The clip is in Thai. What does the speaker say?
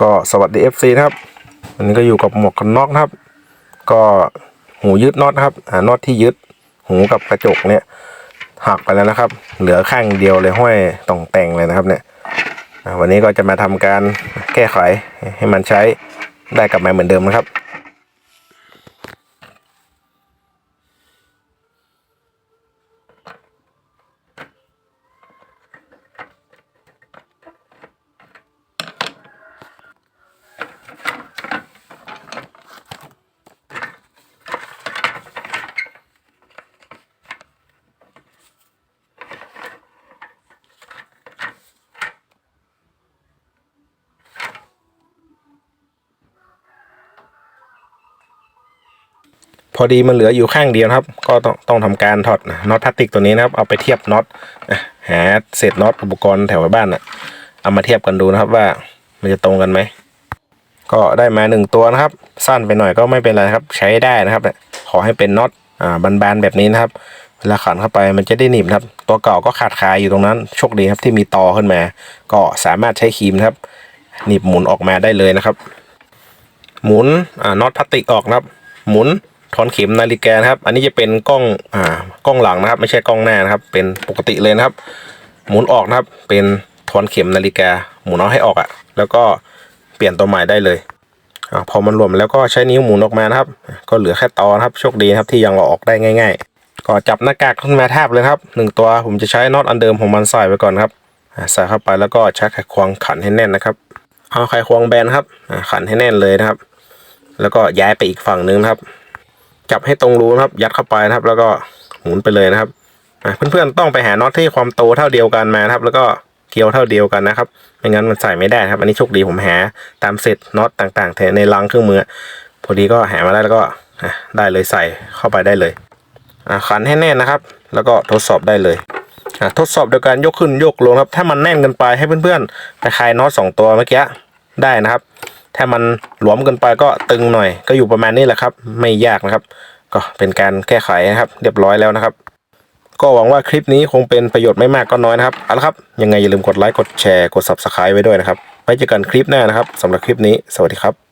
ก็สวัสดี FC นะครับวันนี้ก็อยู่กับหมวกกันน็อกนะครับ ก็หูยึดน็อตครับอ่าน็อตที่ยึดหูกับกระจกเนี่ยหักไปแล้วนะครับ เหลือข้างเดียวเลยห้อยต่องแต่งเลยนะครับเนี่ยวันนี้ก็จะมาทำการแก้ไขให้มันใช้ได้กลับมาเหมือนเดิมนะครับ พอดีมันเหลืออยู่ข้างเดียวครับ ก็ต้องต้องทำการถอดน็อตพลาสติกตัวนี้นะครับ เอาไปเทียบน็อตหาเศษน็อตอุปกรณ์แถวบ้านอะเอามาเทียบกันดูนะครับว่ามันจะตรงกันไหมก็ได้มาหนึ่งตัวนะครับ สั้นไปหน่อยก็ไม่เป็นไรครับใช้ได้นะครับขอให้เป็นน็อตอ่าบานๆแบบนี้นะครับเวลาขันเข้าไปมันจะได้หนีบครับ ตัวเก่าก็ขาดคายอยู่ตรงนั้นโชคดีครับที่มีตอขึ้นมา ก็สามารถใช้ครีมครับหนีบหมุนออกมาได้เลยนะครับ หมุนอ่าน็อตพลาสติกออกนะครับ หมุน ถอนเข็มนาฬิกานครับ อันนี้จะเป็นกล้องอ่ากล้องหลังนะครับ ไม่ใช่กล้องหน้านะครับ เป็นปกติเลยนะครับ หมุนออกนะครับ เป็นถอนเข็มนาฬิกา หมุนเอาให้ออกอะ่ะ แล้วก็เปลี่ยนตัวใหม่ได้เลยอาพอมันรวมแล้วก็ใช้นิ้วหมุนออกมานะครับ ก็เหลือแค่ตอนะครับโชคดีครับที่ยังเอาออกได้ง่าย ๆ ก็จับหน้ากากขึ้นมาแทบเลยครับหนึ่งตัวผมจะใช้น็อตอันเดิมของมันใส่ไว้ก่อนครับใส่เข้าไปแล้วก็ใช้ไขควงขันให้แน่นนะครับเอาไขควงแบนครับขันให้แน่นเลยนะครับ แล้วก็ย้ายไปอีกฝั่งนึงนะครับ จับให้ตรงรูนะครับ ยัดเข้าไปนะครับ แล้วก็หมุนไปเลยนะครับเพื่อนๆต้องไปหาน็อตที่ความโตเท่าเดียวกันมานะครับ แล้วก็เกลียวเท่าเดียวกันนะครับไม่งั้นมันใส่ไม่ได้ครับ อันนี้โชคดีผมหาตามเซตน็อตต่างๆในรังเครื่องมือพอดีก็หามาได้แล้วก็ได้เลยใส่เข้าไปได้เลยอะขันให้แน่นนะครับ แล้วก็ทดสอบได้เลยทดสอบโดยการยกขึ้นยกลงครับ ถ้ามันแน่นเกินไปให้เพื่อนๆไปคลายน็อตสองตัวเมื่อกี้ได้นะครับ ถ้ามันหลวมเกินไปก็ตึงหน่อย ก็อยู่ประมาณนี้แหละครับ ไม่ยากนะครับ ก็เป็นการแก้ไขนะครับ เรียบร้อยแล้วนะครับ ก็หวังว่าคลิปนี้คงเป็นประโยชน์ไม่มากก็น้อยนะครับเอาละครับยังไงอย่าลืมกดไลค์กดแชร์กด subscribe ไว้ด้วยนะครับไว้เจอกันคลิปหน้านะครับสำหรับคลิปนี้ สวัสดีครับ